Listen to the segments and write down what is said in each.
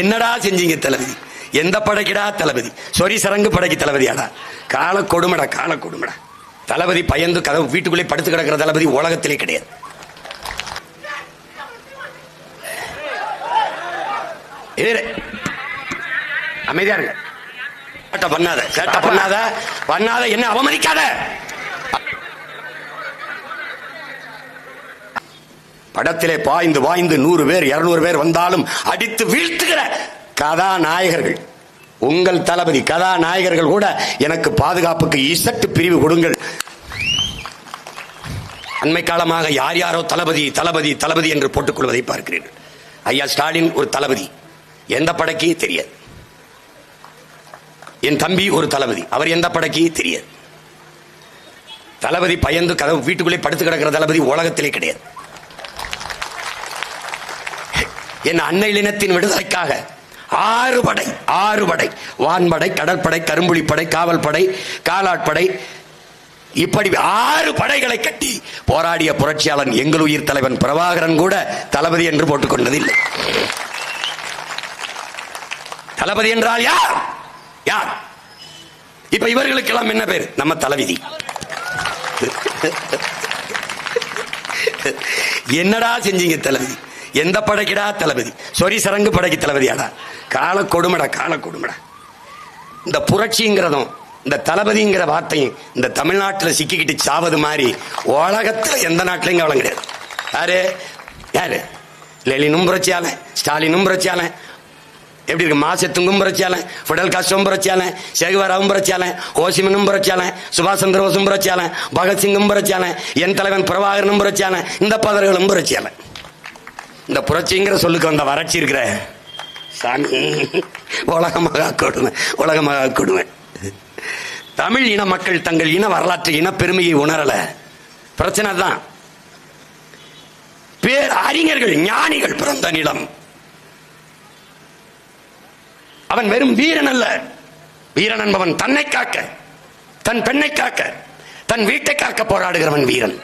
என்னடா செஞ்சீங்க தளபதி? எந்த படைக்குடா தளபதி? சொரி சரங்கு படைக்கு தளபதியாடா. கால கொடுமடா கால கொடுமடா. தளபதி பயந்து கதவு வீட்டுக்குள்ளே படுத்து கிடக்கிற தளபதி உலகத்திலே கிடையாது. அமைதியா இருங்க. சேட்டை பண்ணாத சேட்டை பண்ணாத. பண்ணாத என்ன அவமதிக்காத. படத்திலே பாய்ந்து வாய்ந்து நூறு பேர் இருநூறு பேர் வந்தாலும் அடித்து வீழ்த்துகிற கதாநாயகர்கள். உங்கள் தளபதி கதாநாயகர்கள் கூட எனக்கு பாதுகாப்புக்கு இசட்டு பிரிவு கொடுங்கள். அண்மை காலமாக யார் யாரோ தளபதி தளபதி தளபதி என்று போட்டுக்கொள்வதை பார்க்கிறீர்கள். ஐயா ஸ்டாலின் ஒரு தளபதி. எந்த படைக்கு? தெரியாது. என் தம்பி ஒரு தளபதி. அவர் எந்த படைக்கு? தெரியாது. தளபதி பயந்து கதவு வீட்டுக்குள்ளே படுத்து கிடக்கிற தளபதி உலகத்திலே கிடையாது. என் அன்னையினத்தின் விடுதலைக்காக. ஆறு படை ஆறு படை வான்படை கடற்படை கரும்புலிப்படை காவல் படை காலாட்படை. இப்படி ஆறு படைகளை கட்டி போராடிய புரட்சியாளன் எங்கள் உயிர் தலைவன் பிரபாகரன் கூட தளபதி என்று போட்டுக்கொண்டதில்லை தளபதி என்றால் யார்? யார்? இப்ப இவர்களுக்கெல்லாம் என்ன பேர்? நம்ம தலைவிதி என்னடா செஞ்சீங்க தளபதி? எந்த படைக்குடா தளபதி. சொரி சரங்கு படைக்கு தளபதியாடா. கால கொடுமடா கால கொடுமடா. இந்த புரட்சிங்கிறதும் இந்த தளபதிங்கிற வார்த்தையும் இந்த தமிழ்நாட்டில் சிக்கிக்கிட்டு சாவது மாதிரி உலகத்தில் எந்த நாட்டிலையும் கவலம் கிடையாது. யாரு? யாரு? லெலினும் புரட்சியாளன் ஸ்டாலினும் புரட்சியாளன் எப்படி இருக்கு? மாசத்துங்கும் புரட்சியாளன் ஃபிடல் காஸ்டும் புரட்சியாளன் சேகுவராவும் புரட்சியாளன் ஓசிமனும் புரட்சியாளன் சுபாஷ் சந்திர போஸும் புரட்சியாளன் பகத்சிங்கும் புரட்சியாளன் என் தலைவன் பிரபாகரனும் புரட்சியாளன் இந்த பதர்களும் புரட்சியாளன் இந்த புரட்சிங்கிற சொல்லுக்கு வந்த வறட்சி இருக்கிற சாமி. உலகமாக கொடுமை உலகமாக கொடுமை. தமிழ் இன மக்கள் தங்கள் இன வரலாற்று இன பெருமையை உணரல. பிரச்சனை தான் பேர் அறிஞர்கள் ஞானிகள் பிறந்த நிலம். அவன் வெறும் வீரன் அல்ல. வீரன் என்பவன் தன்னை காக்க தன் பெண்ணை காக்க தன் வீட்டை காக்க போராடுகிறவன் வீரன்.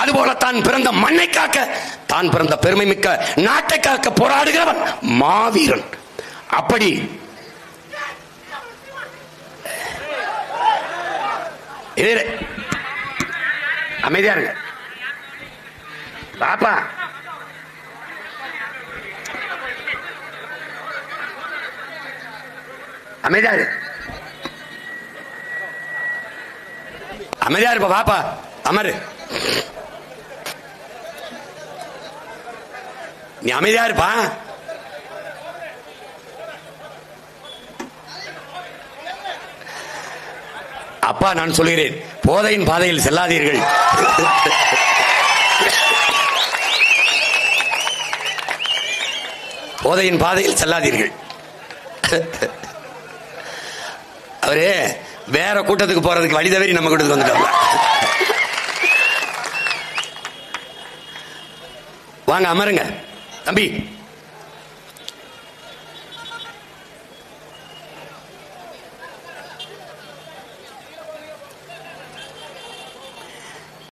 அதுபோல தான் பிறந்த மண்ணை காக்க தான் பிறந்த பெருமை மிக்க நாட்டை காக்க போராடுகிறவன் மாவீரன். அப்படி அமைதியா இருங்க. பாப்பா. அமைதியா இரு. அமைதியா இருப்பா பாப்பா. அமரு. நீ அமைதியா இருப்பா. அப்பா நான் சொல்கிறேன். போதையின் பாதையில் செல்லாதீர்கள். போதையின் பாதையில் செல்லாதீர்கள். அவரு வேற கூட்டத்துக்கு போறதுக்கு வழி தவறி நம்ம கூட்டத்துக்கு வந்துட்டோம் வாங்க அமருங்க. தம்பி